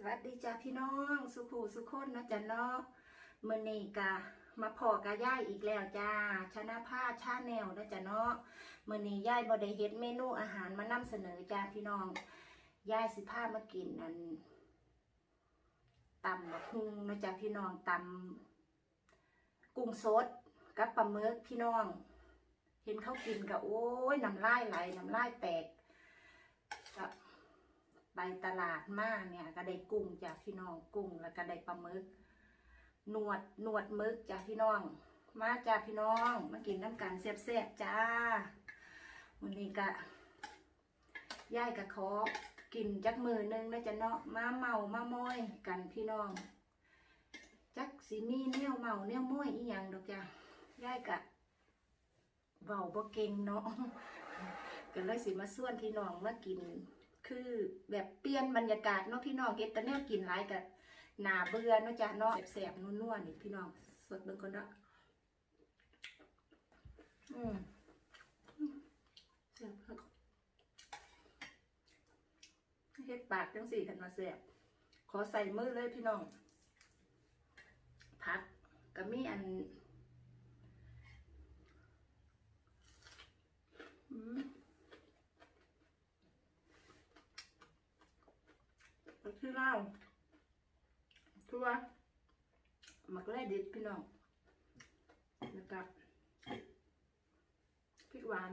สวัสดีจ้าพี่น้อง สุขูสุขคนเนาะจ้ะเนาะมือนี้กะมาพอกะย่ายอีกแล้วจ้าชนะผ้าชาแนวเนาะจ้ะเนาะมือนี้ย่ายบ่ได้เฮ็ดเมนูอาหารมานำเสนอจ้าพี่น้องย่ายสิพามากินอันตำบักฮุงเนาะจ้ะพี่น้องตำกุ้งสดกับปลาหมึกพี่น้อง เห็นเขากินกะโอ้ยน้ำลายไหลน้ำลายแตก ตลาดมาเนี่ยก็ได้กุ้งจากพี่น้องกุ้งแล้วก็ได้ปลาหมึกหนวดหนวดหมึกจากพี่น้อง มาจากพี่น้องมากินน้ำกันแซ่บๆจ้าวันนี้ก็ย่ายกะขอกินจักมือหนึงนะจะเนาะมาเมามาม้อยกันพี่น้อง จักสีมีแนวเมาแนวม้อยอีหยังดอกจ้ะย่ายกะเบาบ่เก่งเนาะก็เลยสิมาส่วนพี่น้องมากิน คือแบบเปลี่ยนบรรยากาศเนาะพี่น้องเฮ็ดแต่แนวกินหลายกับหนาเบื่อเนาะจ้ะเนาะแสบๆนัวๆนี่พี่น้องสดเบิ่งก่อนเนาะอืมแซ่บครับเฮ็ดปากจังสี่กันมาแซ่บขอใส่มือเลยพี่น้องผักก็มีอันอืม ผักชีลาวทั่วมักแร่เด็ดพี่น้องแล้วก็พริกหวาน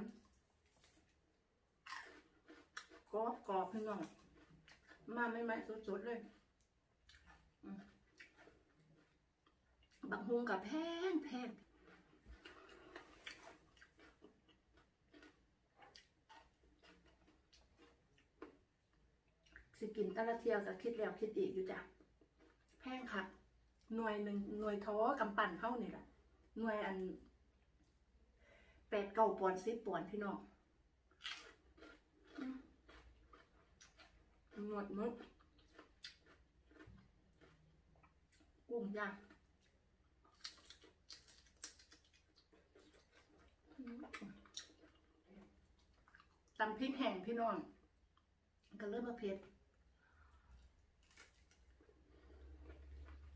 กรอบกรอบพี่น้อง มาไม่ไหมสดๆเลยบักฮุงกับแพงแพง สิกินแตะละเที่ยวก็คิดแล้วคิดอีกอยู่จ้ะแพงค่ะหน่วยหนึ่งหน่วยท้อกำปั่นเท่านี่แหละหน่วยอันแปดเก้าปอนด์สิบปอนพี่น้องอืมหนวดมึกกุ้งย่างตำพริกแห้งพี่น้องก็เริ่มมาเผ็ด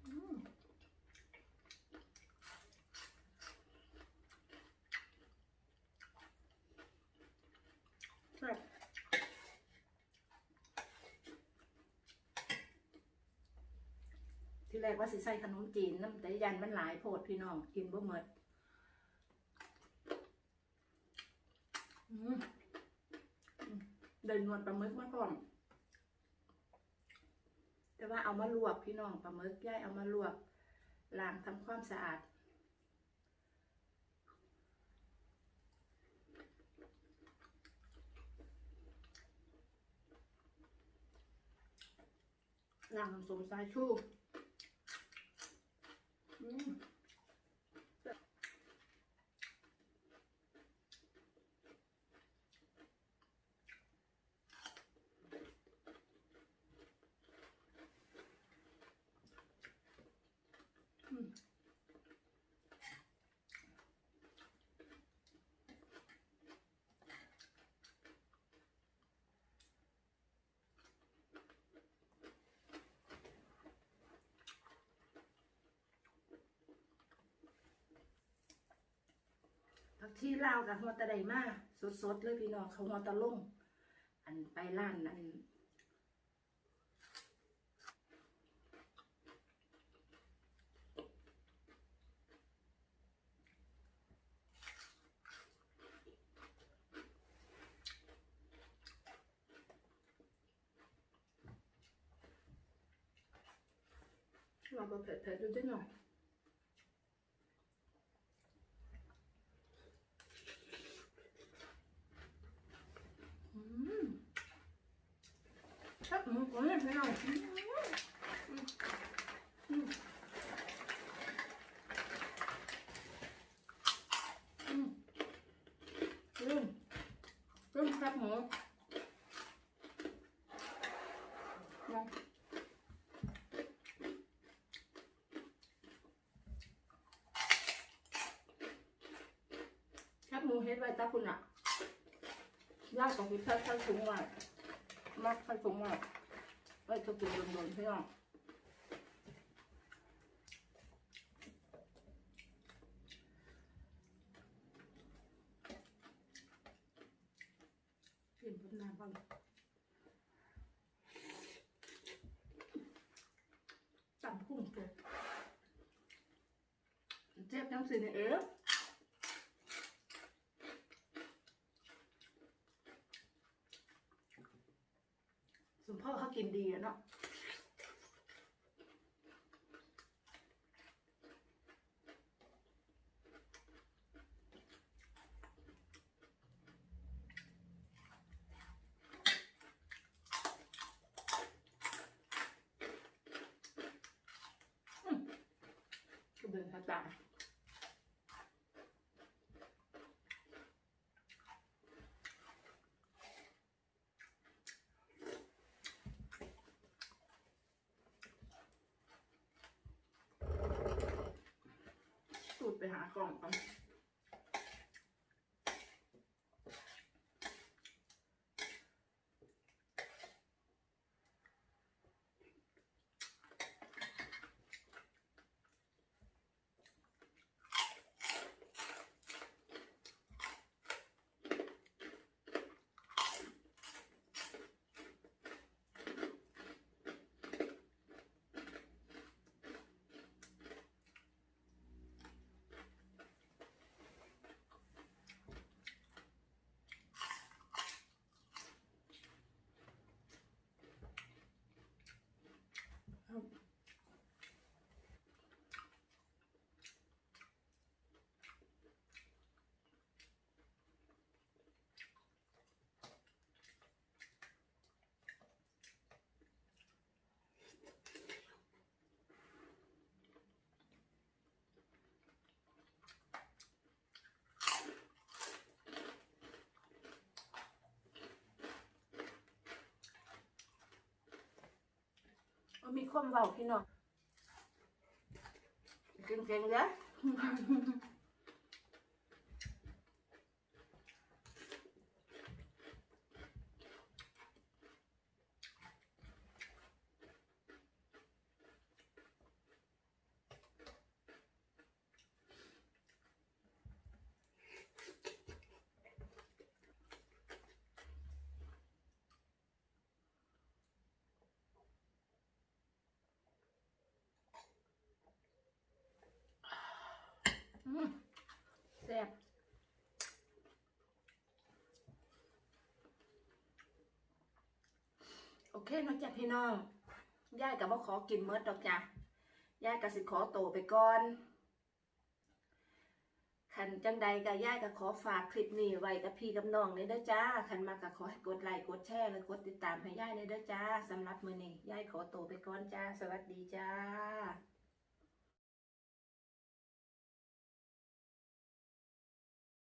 อืมแซ่บ ที่แรกว่าสิใส่ขนมจีนน้ำแต่ยันมันหลายโพดพี่น้องกินบ่หมดอือืมเดินนวดปลาหมึกมาก่อนแต่ว่าเอามาลวกพี่น้องปลาหมึกย่ายเอามาลวกล้างทำความสะอาดล้างน้ำส้มสายชู อืมอืม ผักชีลาวกับหัวตะไดมาสดๆเลยพี่น้องเขาหัวตะลุ่งอันไปร้านอันเรามาเผ็ดๆดูด้วยหน่อย อืมครับหมูก๋วยเตี๋ยวพี่น้องอืมอืมอืมอืมอืมอืม ครับหมูลองคบหมูเฮ็ดไว้ตาคุณอะย่างของพี่เพื่อนส่ถุงไว้มากใส่ถุงไว้ไว้ทุกกินโดนๆพี่น้องกิ นพุ่นน้ำบ้างตำกุ้งเกลือเจ็บน้ำสีเนี่ยเอ๋สมพ่อเขากินดีอะเนาะ ก็เดินหาตาสูดไปหากล่องกัน เอามีความเบาพี่น้องกินเก่งเด้อ แซ่บโอเคนาะจ้ะพี่น้องยายกับว่าขอกินเมิดดอกจ้ะยายกับสิขอโตไปก่อนขันจังใดกับยายก็ขอฝากคลิปนี้ไว้กับพี่กับน้องเลยเด้อจ้าขันมาก็ขอให้กดไลค์กดแชร์และกดติดตามให้ยายเลยเด้อจ้าสำหรับมือนี้ยายขอโตไปก่อนจ้า สวัสดีจ้า